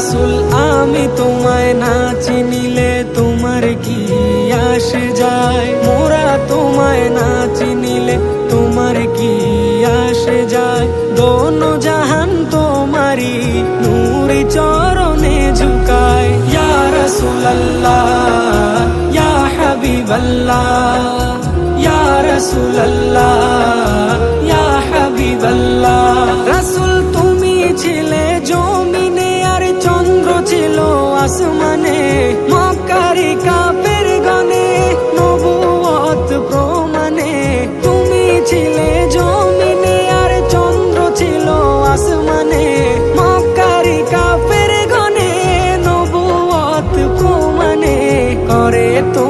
রসুল, আমি তোমায় না চিনিলে তোমার কি আসে যায়? মোরা তোমায় না চিনিলে তোমার কি আসে যায়? দোনো জাহান তোমারি নূরি চরণে ঝুকায়। ইয়া রসুল আল্লাহ ইয়া হাবিব ইয়া রসুল আল্লাহ আসমানে মক্কারি কাপের গনে নবুয়ত প্রমাণে। তুমি ছিলে জমিনে আর চন্দ্র ছিল আসমানে। মক্কারি কাপের গনে নবুয়ত প্রমাণে। করে তোমায়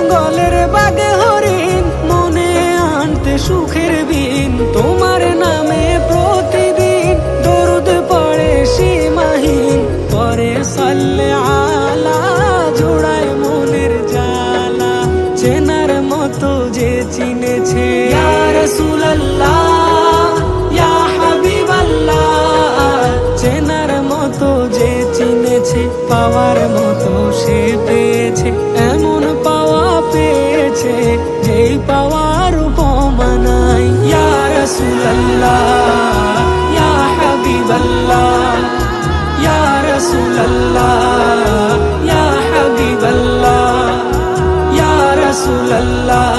জঙ্গলের বাঘ হরিণ, মনে আনতে সুখের বিন তোমার নামে প্রতিদিন দরুদ পড়ে সীমাহীন। পরে সাল্লে আলা জোড়ায় মনের জালা চেনার মতো যে চিনেছে। রাসূলুল্লাহ, ইয়া চেনার মতো যে চিনেছে, পাওয়ার কাছে যেই পাওয়ার উপমা নাই ইয়া রাসূলুল্লাহ, ইয়া হাবিবাল্লাহ, ইয়া রাসূলুল্লাহ, ইয়া হাবিবাল্লাহ, ইয়া রাসূলুল্লাহ।